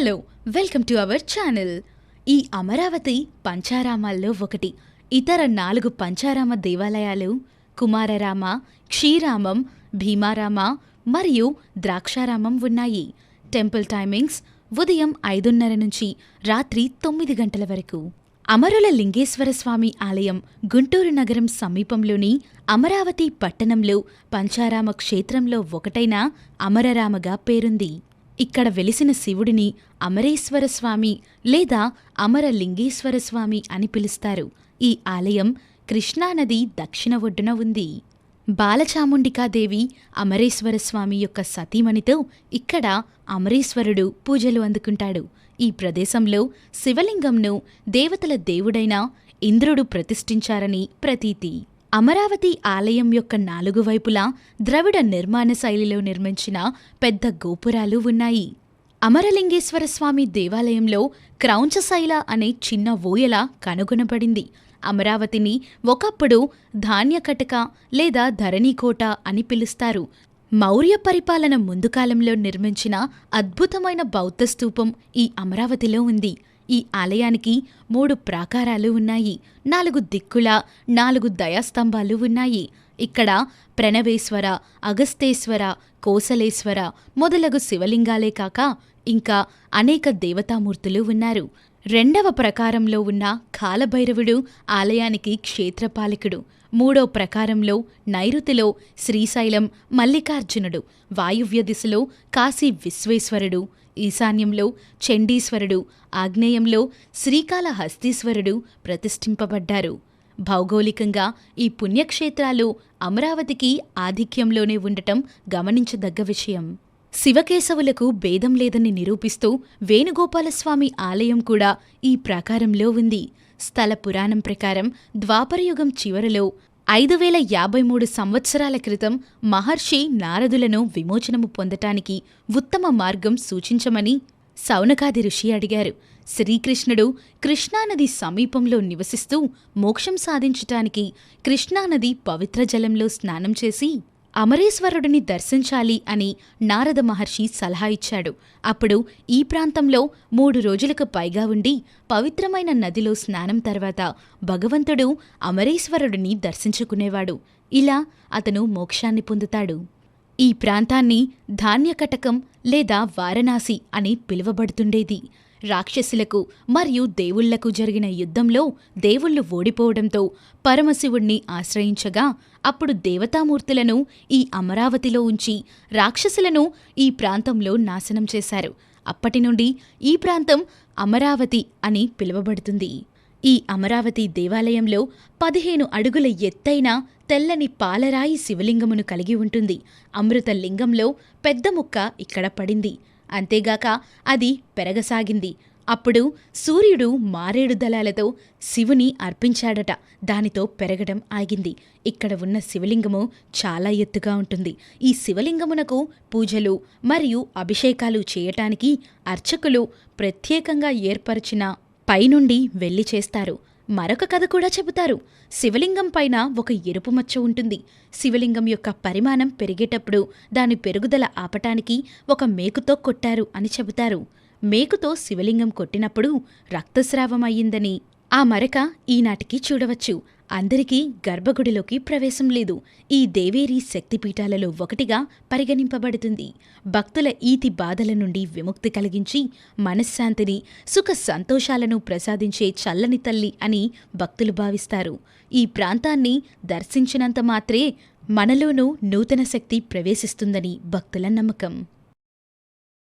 Hello welcome to our channel. ఈ అమరావతి పంచారామాల్లో ఒకటి ఇతర నాలుగు పంచారామ దేవాలయాలు కుమారరామ క్షీరామం భీమారామ మరియు ద్రాక్షారామం ఉన్నాయి. టెంపుల్ టైమింగ్స్ ఉదయం ఐదున్నర నుంచి రాత్రి తొమ్మిది గంటల వరకు. అమరుల లింగేశ్వర స్వామి ఆలయం గుంటూరు నగరం సమీపంలోని అమరావతి పట్టణంలో పంచారామ క్షేత్రంలో ఒకటైన అమరరామగా పేరుంది. ఇక్కడ వెలిసిన శివుడిని అమరేశ్వర స్వామి లేదా అమరలింగేశ్వర స్వామి అని పిలుస్తారు. ఈ ఆలయం కృష్ణానది దక్షిణ ఒడ్డున ఉంది. బాలచాముండికాదేవి అమరేశ్వర స్వామి యొక్క సతీమణితో ఇక్కడ అమరేశ్వరుడు పూజలు అందుకుంటాడు. ఈ ప్రదేశంలో శివలింగంను దేవతల దేవుడైన ఇంద్రుడు ప్రతిష్ఠించారని ప్రతీతి. అమరావతి ఆలయం యొక్క నాలుగు వైపులా ద్రవిడ నిర్మాణ శైలిలో నిర్మించిన పెద్ద గోపురాలు ఉన్నాయి. అమరలింగేశ్వర స్వామి దేవాలయంలో క్రౌంచశైల అనే చిన్న ఊయల కనుగొనబడింది. అమరావతిని ఒకప్పుడు ధాన్యకటక లేదా ధరణికోట అని పిలుస్తారు. మౌర్య పరిపాలన ముందు కాలంలో నిర్మించిన అద్భుతమైన బౌద్ధ స్తూపం ఈ అమరావతిలో ఉంది. ఈ ఆలయానికి మూడు ప్రాకారాలు ఉన్నాయి. నాలుగు దిక్కుల నాలుగు దయాస్తంభాలు ఉన్నాయి. ఇక్కడ ప్రణవేశ్వర అగస్తేశ్వర కోసలేశ్వర మొదలగు శివలింగాలే కాక ఇంకా అనేక దేవతామూర్తులు ఉన్నారు. రెండవ ప్రకారంలో ఉన్న కాలభైరవుడు ఆలయానికి క్షేత్రపాలకుడు. మూడో ప్రకారంలో నైరుతిలో శ్రీశైలం మల్లికార్జునుడు వాయువ్య దిశలో కాశీ విశ్వేశ్వరుడు ఈశాన్యంలో చండీశ్వరుడు ఆగ్నేయంలో శ్రీకాళహస్తీశ్వరుడు ప్రతిష్ఠింపబడ్డారు. భౌగోళికంగా ఈ పుణ్యక్షేత్రాలు అమరావతికి ఆధిక్యంలోనే ఉండటం గమనించదగ్గ విషయం. శివకేశవులకు భేదం లేదని నిరూపిస్తూ వేణుగోపాలస్వామి ఆలయం కూడా ఈ ప్రాకారంలో ఉంది. స్థల పురాణం ప్రకారం ద్వాపరయుగం చివరలో ఐదు వేల యాభై మూడు సంవత్సరాల క్రితం మహర్షి నారదులను విమోచనము పొందటానికి ఉత్తమ మార్గం సూచించమని సౌనకాది ఋషి అడిగారు. శ్రీకృష్ణుడు కృష్ణానది సమీపంలో నివసిస్తూ మోక్షం సాధించటానికి కృష్ణానది పవిత్ర జలంలో స్నానం చేసి అమరేశ్వరుడిని దర్శించాలి అని నారద మహర్షి సలహా ఇచ్చాడు. అప్పుడు ఈ ప్రాంతంలో మూడు రోజులకు పైగా ఉండి పవిత్రమైన నదిలో స్నానం తర్వాత భగవంతుడు అమరేశ్వరుడిని దర్శించుకునేవాడు. ఇలా అతను మోక్షాన్ని పొందుతాడు. ఈ ప్రాంతాన్ని ధాన్యకటకం లేదా వారణాసి అని పిలువబడుతుండేది. రాక్షసులకు మరియు దేవుళ్ళకు జరిగిన యుద్ధంలో దేవుళ్ళు ఓడిపోవడంతో పరమశివుణ్ణి ఆశ్రయించగా అప్పుడు దేవతామూర్తులను ఈ అమరావతిలో ఉంచి రాక్షసులను ఈ ప్రాంతంలో నాశనం చేశారు. అప్పటి నుండి ఈ ప్రాంతం అమరావతి అని పిలువబడుతుంది. ఈ అమరావతి దేవాలయంలో పదిహేను అడుగుల ఎత్తైన తెల్లని పాలరాయి శివలింగమును కలిగి ఉంటుంది. అమృత లింగంలో పెద్ద ముక్క ఇక్కడ పడింది. అంతేగాక అది పెరగసాగింది. అప్పుడు సూర్యుడు మారేడు దళాలతో శివుని అర్పించాడట. దానితో పెరగడం ఆగింది. ఇక్కడ ఉన్న శివలింగము చాలా ఎత్తుగా ఉంటుంది. ఈ శివలింగమునకు పూజలు మరియు అభిషేకాలు చేయటానికి అర్చకులు ప్రత్యేకంగా ఏర్పరిచిన పైనుండి వెళ్ళి చేస్తారు. మరొక కథ కూడా చెబుతారు. శివలింగం పైన ఒక ఎరుపు మచ్చ ఉంటుంది. శివలింగం యొక్క పరిమాణం పెరిగేటప్పుడు దాని పెరుగుదల ఆపటానికి ఒక మేకుతో కొట్టారు అని చెబుతారు. మేకుతో శివలింగం కొట్టినప్పుడు రక్తస్రావం అయ్యిందని ఆ మరక ఈనాటికి చూడవచ్చు. అందరికీ గర్భగుడిలోకి ప్రవేశం లేదు. ఈ దేవేరి శక్తిపీఠాలలో ఒకటిగా పరిగణింపబడుతుంది. భక్తుల ఈతి బాధల నుండి విముక్తి కలిగించి మనశ్శాంతిని సుఖ సంతోషాలను ప్రసాదించే చల్లని తల్లి అని భక్తులు భావిస్తారు. ఈ ప్రాంతాన్ని దర్శించినంత మాత్రే మనలోనూ నూతన శక్తి ప్రవేశిస్తుందని భక్తుల నమ్మకం.